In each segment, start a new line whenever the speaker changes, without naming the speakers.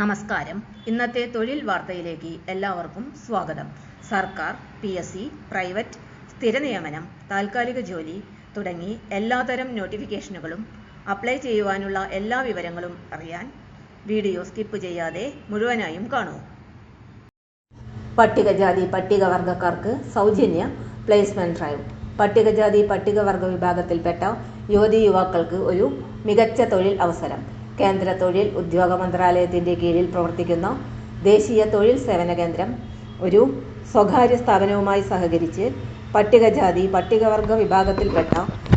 നമസ്കാരം. ഇന്നത്തെ തൊഴിൽ വാർത്തയിലേക്ക് എല്ലാവർക്കും സ്വാഗതം. സർക്കാർ പി എസ് സി പ്രൈവറ്റ് സ്ഥിരനിയമനം താൽക്കാലിക ജോലി തുടങ്ങി എല്ലാതരം നോട്ടിഫിക്കേഷനുകളും അപ്ലൈ ചെയ്യുവാനുള്ള എല്ലാ വിവരങ്ങളും അറിയാൻ വീഡിയോ സ്കിപ്പ് ചെയ്യാതെ മുഴുവനായും കാണൂ. പട്ടികജാതി പട്ടികവർഗക്കാർക്ക് സൗജന്യ പ്ലേസ്മെന്റ് ഡ്രൈവ്. പട്ടികജാതി പട്ടികവർഗ വിഭാഗത്തിൽപ്പെട്ട യുവതി യുവാക്കൾക്ക് ഒരു മികച്ച തൊഴിൽ അവസരം. കേന്ദ്ര തൊഴിൽ ഉദ്യോഗ മന്ത്രാലയത്തിന്റെ കീഴിൽ പ്രവർത്തിക്കുന്ന ദേശീയ തൊഴിൽ സേവന കേന്ദ്രം ഒരു സ്വകാര്യ സ്ഥാപനവുമായി സഹകരിച്ച് പട്ടികജാതി പട്ടികവർഗ വിഭാഗത്തിൽപ്പെട്ട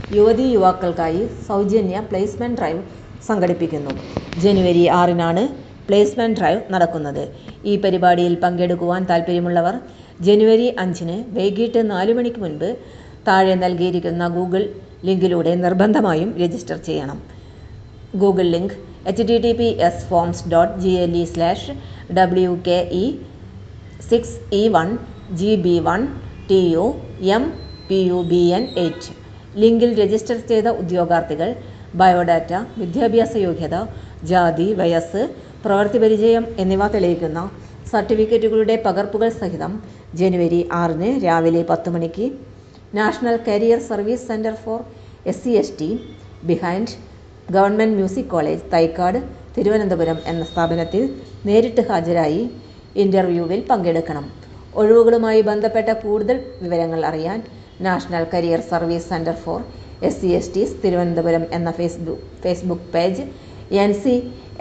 യുവതി യുവാക്കൾക്കായി സൗജന്യ പ്ലേസ്മെന്റ് ഡ്രൈവ് സംഘടിപ്പിക്കുന്നു. ജനുവരി ആറിനാണ് പ്ലേസ്മെന്റ് ഡ്രൈവ് നടക്കുന്നത്. ഈ പരിപാടിയിൽ പങ്കെടുക്കുവാൻ താൽപ്പര്യമുള്ളവർ ജനുവരി അഞ്ചിന് വൈകിട്ട് നാല് മണിക്ക് മുൻപ് താഴെ നൽകിയിരിക്കുന്ന ഗൂഗിൾ ലിങ്കിലൂടെ നിർബന്ധമായും രജിസ്റ്റർ ചെയ്യണം. Google link H T T P S forms dot G L E slash W K E six E one G B one T U M P U B N eight ലിങ്കിൽ register ചെയ്ത ഉദ്യോഗാർത്ഥികൾ biodata വിദ്യാഭ്യാസ യോഗ്യത ജാതി വയസ്സ് പ്രവൃത്തി പരിചയം എന്നിവ തെളിയിക്കുന്ന സർട്ടിഫിക്കറ്റുകളുടെ പകർപ്പുകൾ സഹിതം ജനുവരി ആറിന് രാവിലെ പത്ത് മണിക്ക് national career service centre for S C S T behind government music college Thycaud Thiruvananthapuram എന്ന സ്ഥാപനത്തിൽ നേരിട്ട് ഹാജരായി ഇന്റർവ്യൂവിൽ പങ്കെടുക്കണം. ഒഴിവുകളുമായി ബന്ധപ്പെട്ട കൂടുതൽ വിവരങ്ങൾ അറിയാൻ national career service centre for S C S Ts Thiruvananthapuram എന്ന Facebook Facebook page N C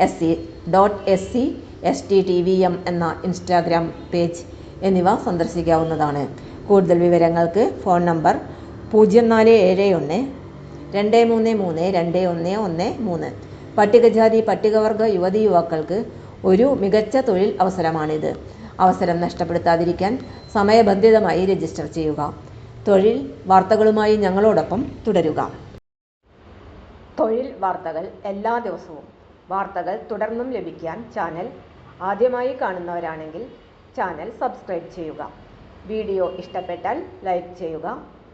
S C dot S C S T T V M എന്ന ഇൻസ്റ്റാഗ്രാം പേജ് എന്നിവ സന്ദർശിക്കാവുന്നതാണ്. കൂടുതൽ വിവരങ്ങൾക്ക് ഫോൺ നമ്പർ പൂജ്യം നാല് ഏഴ് ഒന്ന് രണ്ട് മൂന്ന് മൂന്ന് രണ്ട് ഒന്ന് ഒന്ന് മൂന്ന്. പട്ടികജാതി പട്ടികവർഗ യുവതി യുവാക്കൾക്ക് ഒരു മികച്ച തൊഴിൽ അവസരമാണിത്. അവസരം നഷ്ടപ്പെടുത്താതിരിക്കാൻ സമയബന്ധിതമായി രജിസ്റ്റർ ചെയ്യുക. തൊഴിൽ വാർത്തകളുമായി ഞങ്ങളോടൊപ്പം തുടരുക. തൊഴിൽ വാർത്തകൾ എല്ലാ ദിവസവും. വാർത്തകൾ തുടർന്നും ലഭിക്കാൻ ചാനൽ ആദ്യമായി കാണുന്നവരാണെങ്കിൽ ചാനൽ സബ്സ്ക്രൈബ് ചെയ്യുക. വീഡിയോ ഇഷ്ടപ്പെട്ടാൽ ലൈക്ക് ചെയ്യുക.